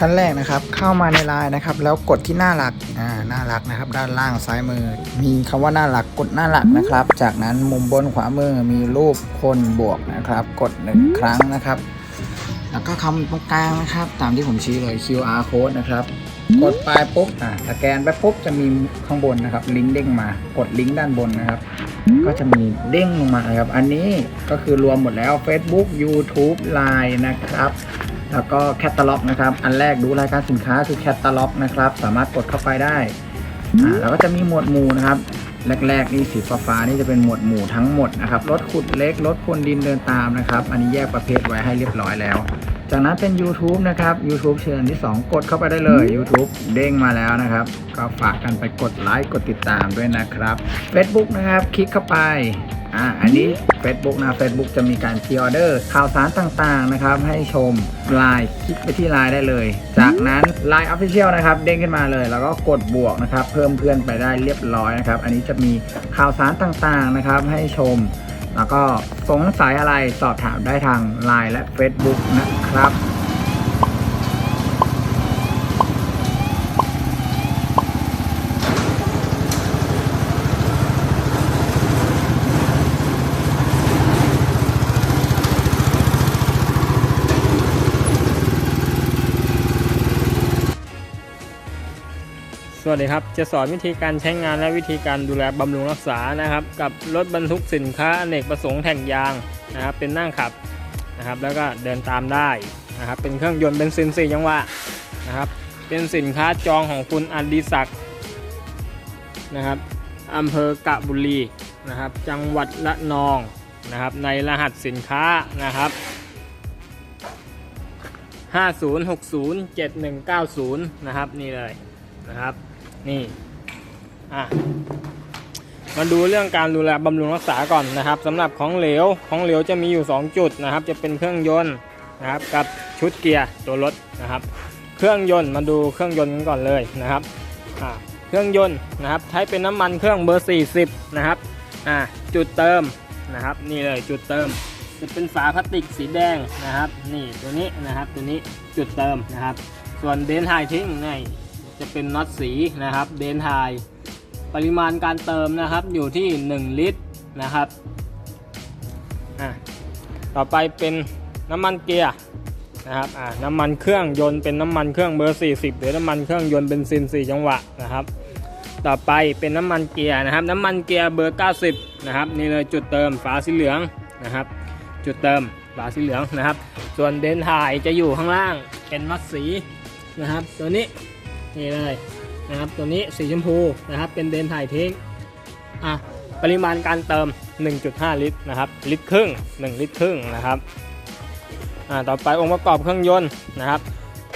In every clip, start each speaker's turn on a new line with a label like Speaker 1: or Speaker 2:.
Speaker 1: ขั้นแรกนะครับ เข้ามาในไลน์นะครับ แล้วกดที่หน้าหลักอ่าหน้าหลักนะครับ ด้านล่างซ้ายมือ มีคำว่าหน้าหลักกดหน้าหลักนะครับ จากนั้นมุมบนขวามือมีรูปคนบวกนะครับ กดหนึ่งครั้งนะครับ แล้วก็คำตรงกลางนะครับ ตามที่ผมชี้เลย QR code นะครับกดไปปุ๊บอ่าสแกนไปปุ๊บจะมีข้างบนนะครับ ลิงก์เด้งมากดลิงก์ด้านบนนะครับ ก็จะมีเด้งลงมาครับ อันนี้ก็คือรวมหมดแล้ว Facebook YouTube Line นะครับ แล้วก็แคตตาล็อกนะครับ อันแรกดูรายการสินค้าคือแคตตาล็อกนะครับ สามารถกดเข้าไปได้อ่าแล้วก็จะมีหมวดหมู่นะครับ แรกๆนี่สีฟ้าๆนี่จะเป็นหมวดหมู่ทั้งหมดนะครับรถขุดเล็กรถคนดินเดินตามนะครับ อันนี้แยกประเภทไว้ให้เรียบร้อยแล้ว จากนั้นเป็น YouTube นะครับ YouTube เชิญที่ 2 กดเข้าไปได้เลย YouTube เด้งมาแล้วนะครับ ก็ฝากกันไปกดไลค์กดติดตามด้วยนะครับ Facebook นะครับ คลิกเข้าไป อ่าอันนี้ Facebook นะ Facebook จะมีการพรีออเดอร์ข่าวสารต่างๆนะครับ ให้ชมไลน์คลิกไปที่ไลน์ได้เลย จากนั้น Line Official นะครับ เด้งขึ้นมาเลย แล้วก็กดบวกนะครับ เพิ่มเพื่อนไปได้เรียบร้อยนะครับ อันนี้จะมีข่าวสารต่างๆนะครับ ให้ชม แล้วก็สงสัยอะไรสอบถามได้ทาง Line และ Facebook นะครับ
Speaker 2: วัสดีครับ จะสอนวิธีการใช้งานและวิธีการดูแลบำรุงรักษานะครับ กับรถบรรทุกสินค้าอเนกประสงค์แท่งยางนะครับ เป็นนั่งขับนะครับ แล้วก็เดินตามได้นะครับ เป็นเครื่องยนต์เบนซินสี่จังหวะนะครับ เป็นสินค้าจองของคุณอดิศักดิ์นะครับอำเภอกะบุรีนะครับ จังหวัดละนองนะครับ ในรหัสสินค้านะครับ50607190 นะครับ นี่เลยนะครับ นี่อะมาดูเรื่องการดูแลบำรุงรักษาก่อนนะครับสำหรับของเหลวของเหลวจะมีอยู่ 2 จุดนะครับ จะเป็นเครื่องยนต์นะครับกับชุดเกียร์ตัวรถนะครับ เครื่องยนต์มาดูเครื่องยนต์กันก่อนเลยนะครับอะเครื่องยนต์นะครับใช้เป็นน้ำมันเครื่องเบอร์ 40 นะครับอะจุดเติมนะครับ นี่เลยจุดเติม จะเป็นฝาพลาสติกสีแดงนะครับ นี่ตัวนี้นะครับตัวนี้จุดเติมนะครับ ส่วนเดนไฮทิ้งนี่ จะเป็นน็อตสีนะครับเดนไฮปริมาณการเติมนะครับอยู่ที่ 1 ลิตรนะครับต่อไปเป็นน้ำมันเกียร์นะครับน้ำมันเครื่องยนต์เป็นน้ำมันเครื่องเบอร์ 40 หรือน้ำมันเครื่องยนต์เบนซิน 4 จังหวะนะครับ ต่อไปเป็นน้ำมันเกียร์นะครับ น้ำมันเกียร์เบอร์ 90 นะครับนี่เลยจุดเติมฝาสีเหลืองนะครับ จุดเติมฝาสีเหลืองนะครับ ส่วนเดนถ่ายจะอยู่ข้างล่างเป็นมัดสีนะครับ ตัวนี้ นี่เลยนะครับตัวนี้สีชมพูนะครับเป็นเดนถ่ายทิ้งอะปริมาณการเติม 1.5 ลิตรนะครับลิตรครึ่ง 1 ลิตรครึ่งนะครับอ่าต่อไปองค์ประกอบเครื่องยนต์นะครับ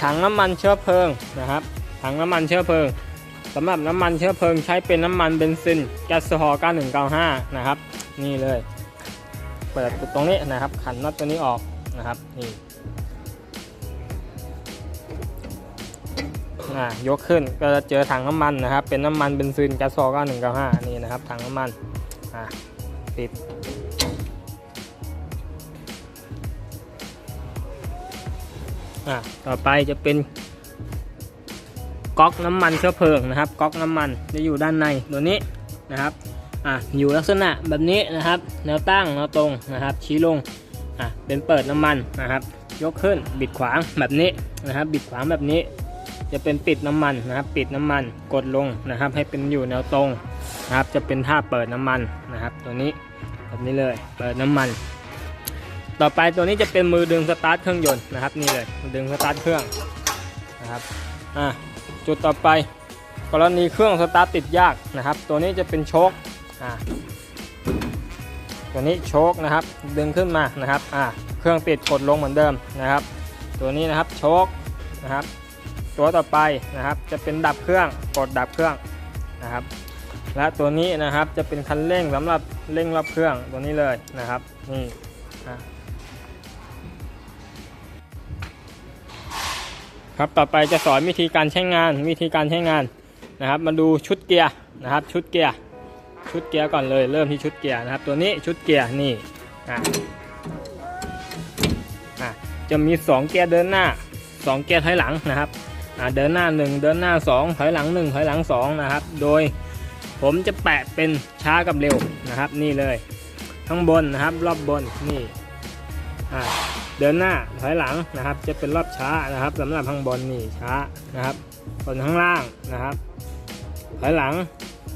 Speaker 2: ถังน้ำมันเชื้อเพลิงนะครับถังน้ำมันเชื้อเพลิงสำหรับน้ำมันเชื้อเพลิงใช้เป็นน้ำมันเบนซินแก๊สฮอล์9195 นะครับ นี่เลย เปิดตรงนี้นะครับขันน็อตตัวนี้ออกนะครับนี่ อ่ายกขึ้นก็จะเจอถังน้ำมันนะครับ เป็นน้ำมันเบนซินแก๊สโซฮอล์9195นี่นะครับถังน้ำมันอะปิดอะต่อไปจะเป็นก๊อกน้ำมันเชื้อเพลิงนะครับก๊อกน้ำมันจะอยู่ด้านในตัวนี้นะครับอะอยู่ลักษณะแบบนี้นะครับ แนวตั้งแนวตรงนะครับ ชี้ลงอะเป็นเปิดน้ำมันนะครับ ยกขึ้นบิดขวางแบบนี้นะครับ บิดขวางแบบนี้ จะเป็นปิดน้ำมันนะครับ ปิดน้ำมันกดลงนะครับ ให้เป็นอยู่แนวตรงนะครับ จะเป็นท่าเปิดน้ำมันนะครับ ตัวนี้แบบนี้เลยเปิดน้ำมัน ต่อไปตัวนี้จะเป็นมือดึงสตาร์ทเครื่องยนต์นะครับนี่เลยดึงสตาร์ทเครื่องนะครับอะจุดต่อไป กรณีเครื่องสตาร์ทติดยากนะครับ ตัวนี้จะเป็นโชคอ่าตัวนี้โชคนะครับ ดึงขึ้นมานะครับอ่าเครื่องติดกดลงเหมือนเดิมนะครับ ตัวนี้นะครับโชคนะครับ ตัวต่อไปนะครับจะเป็นดับเครื่องกดดับเครื่องนะครับ และตัวนี้นะครับจะเป็นคันเร่งสำหรับเร่งรอบเครื่องตัวนี้เลยนะครับนี่อะครับต่อไปจะสอนวิธีการใช้งานวิธีการใช้งานนะครับ มาดูชุดเกียร์นะครับ ชุดเกียร์ชุดเกียร์ก่อนเลย เริ่มที่ชุดเกียร์นะครับ ตัวนี้ชุดเกียร์นี่อะอะจะมี 2 เกียร์เดินหน้า 2 เกียร์ถอยหลังนะครับ เดินหน้า 1 เดินหน้า 2 ถอยหลัง 1 ถอยหลัง 2 นะครับ โดยผมจะแปะเป็นช้ากับเร็วนะครับ นี่เลยข้างบนนะครับ รอบบนนี่เดินหน้าถอยหลังนะครับ จะเป็นรอบช้านะครับสำหรับข้างบนนี่ช้านะครับส่วนข้างล่างนะครับ ถอยหลัง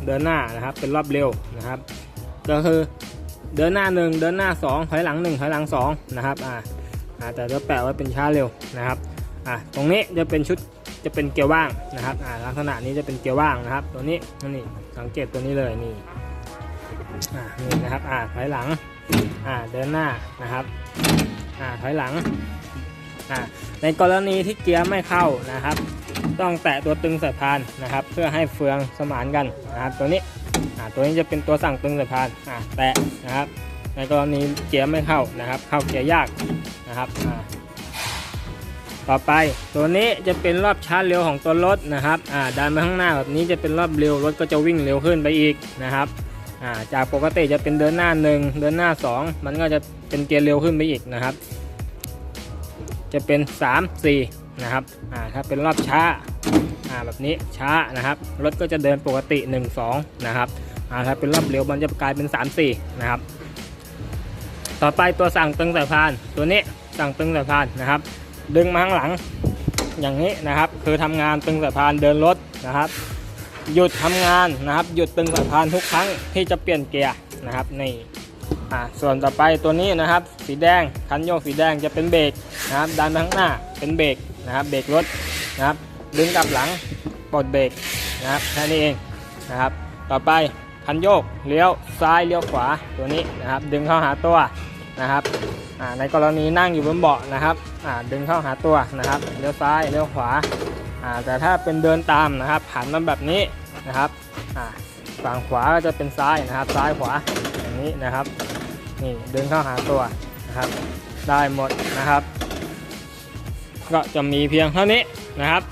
Speaker 2: เดินหน้านะครับ เป็นรอบเร็วนะครับ ก็คือเดินหน้า 1 เดินหน้า 2 ถอยหลัง 1 ถอยหลัง2นะครับอ่าแต่จะแปะไว้เป็นช้าเร็วนะครับอ่าตรงนี้จะเป็นชุด จะเป็นเกียร์ว่างนะครับลักษณะนี้จะเป็นเกียร์ว่างนะครับ ตัวนี้นี่สังเกตตัวนี้เลยนี่อ่านี่นะครับอ่าถอยหลังอ่าเดินหน้านะครับอ่าถอยหลังอ่าในกรณีที่เกียร์ไม่เข้านะครับ ต้องแตะตัวตึงสายพานนะครับ เพื่อให้เฟืองสมานกันนะครับ ตัวนี้อ่าตัวนี้จะเป็นตัวสั่งตึงสายพานอ่าแตะนะครับ ในกรณีเกียร์ไม่เข้านะครับ เข้าเกียร์ยากนะครับอ่า ต่อไปตัวนี้จะเป็นรอบชาร์จเร็วของตัวรถนะครับอ่าดันมาข้างหน้าแบบนี้จะเป็นรอบเร็วรถก็จะวิ่งเร็วขึ้นไปอีกนะครับอ่าจากปกติจะเป็นเดินหน้า 1 เดินหน้า 2 มันก็จะเป็นเกียร์เร็วขึ้นไปอีกนะครับ จะเป็น 3 4 นะครับอ่าถ้าเป็นรอบช้าอ่าแบบนี้ช้านะครับ รถก็จะเดินปกติ 1 2 นะครับอ่าถ้าเป็นรอบเร็วมันจะกลายเป็น 3 4 นะครับ ต่อไปตัวสั่งตึงสายพานตัวนี้สั่งตึงสายพานนะครับ ดึงมาข้างหลังอย่างนี้นะครับ คือทำงานตึงสายพานเดินรถนะครับ หยุดทำงานนะครับ หยุดตึงสายพานทุกครั้งที่จะเปลี่ยนเกียร์นะครับนี่อ่าส่วนต่อไปตัวนี้นะครับ สีแดงคันโยกสีแดงจะเป็นเบรกนะครับดันไปข้างหน้าเป็นเบรกนะครับ เบรกรถนะครับ ดึงกลับหลังปลดเบรกนะครับแค่นี้เองนะครับ ต่อไปคันโยกเลี้ยวซ้ายเลี้ยวขวาตัวนี้นะครับ ดึงเข้าหาตัวนะครับ ในกรณีนั่งอยู่บนเบาะนะครับดึงเข้าหาตัวนะครับเลี้ยวซ้ายเลี้ยวขวาแต่ถ้าเป็นเดินตามนะครับหันมาแบบนี้นะครับฝั่งขวาก็จะเป็นซ้ายนะครับ ซ้ายขวาอย่างนี้นะครับนี่ดึงเข้าหาตัวนะครับ ได้หมดนะครับ ก็จะมีเพียงเท่านี้นะครับ